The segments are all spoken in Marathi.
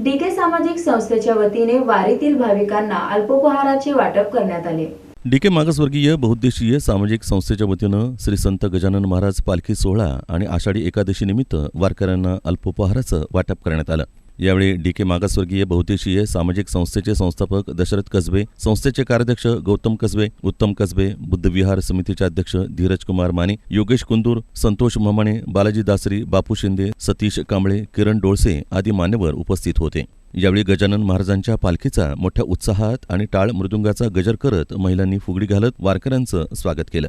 डीके सामाजिक संस्थेच्या वतीने वारीतील भाविकांना अल्पोपहाराचे वाटप करण्यात आले. डीके मागासवर्गीय बहुद्देशीय सामाजिक संस्थेच्या वतीनं श्री संत गजानन महाराज पालखी सोहळा आणि आषाढी एकादशी निमित्त वारकऱ्यांना अल्पोपहाराचं वाटप करण्यात आलं. यावेळी डी के मागासवर्गीय बहुतेशीय सामाजिक संस्थेचे संस्थापक दशरथ कसबे संस्थेचे कार्याध्यक्ष गौतम कसबे उत्तम कसबे बुद्धविहार समितीचे अध्यक्ष धीरज कुमार माने योगेश कुंदूर संतोष ममाणे बालाजी दासरी बापू शिंदे सतीश कांबळे किरण डोळसे आदी मान्यवर उपस्थित होते यावेळी गजानन महाराजांच्या पालखीचा मोठ्या उत्साहात आणि टाळ मृदुंगाचा गजर करत महिलांनी फुगडी घालत वारकऱ्यांचं स्वागत केलं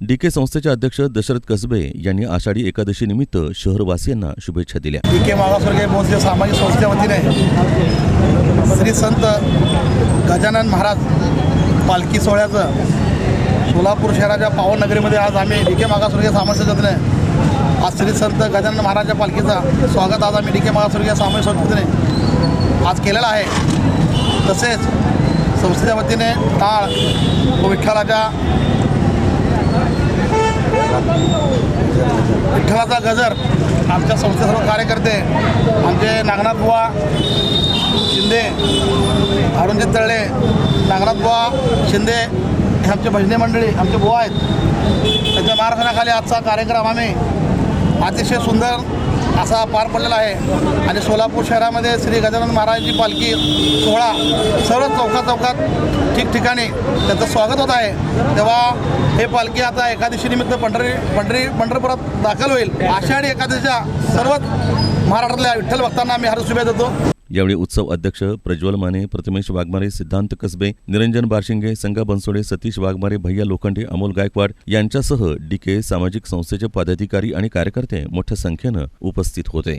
डी के संस्थेचे अध्यक्ष दशरथ कसबे यांनी आषाढी एकादशीनिमित्त शहरवासियांना शुभेच्छा दिल्या. डी के मागासवर्गीय बौद्ध सामाजिक संस्थेच्या वतीने श्री संत गजानन महाराज पालखी सोहळ्याचं सोलापूर शहराच्या पावननगरीमध्ये आज आम्ही डी के मागासवर्गीय सामाजिक संस्थेने आज श्री संत गजानन महाराजच्या पालखीचा स्वागत आज आम्ही डी के मागासवर्गीय सामाजिक संस्थेने आज केलेला आहे. तसेच संस्थेच्या वतीने टाळ व विठ्ठलाच्या विठ्ठलाचा गजर आमच्या संस्थे सर्व कार्यकर्ते आमचे नागनाथ बुवा शिंदे अरुणजित तळे नागनाथ बुवा शिंदे हे आमचे भजनी मंडळी आमचे बुवा आहेत. त्यांच्या मार्गदर्शनाखाली आजचा कार्यक्रम आम्ही अतिशय सुंदर असा पार पडलेला आहे. आणि सोलापूर शहरामध्ये श्री गजानन महाराजांची पालखी सोहळा सर्व चौकात चौकात ठिकठिकाणी त्यांचं स्वागत होत आहे. तेव्हा हे पालखी आता एकादशीनिमित्त पंढरी पंढरी पंढरपुरात दाखल होईल. आषाढी एकादशीच्या सर्वच महाराष्ट्रातल्या विठ्ठल भक्तांना आम्ही हार शुभेच्छा देतो. यावेळी उत्सव अध्यक्ष प्रज्वल माने प्रथमेश वाघमारे सिद्धांत कसबे निरंजन बारशिंगे संगा बनसोडे सतीश वाघमारे भैया लोखंडे अमोल गायकवाड यांच्यासह डीके सामाजिक संस्थेचे पदाधिकारी आणि कार्यकर्ते मोठ्या संख्येनं उपस्थित होते.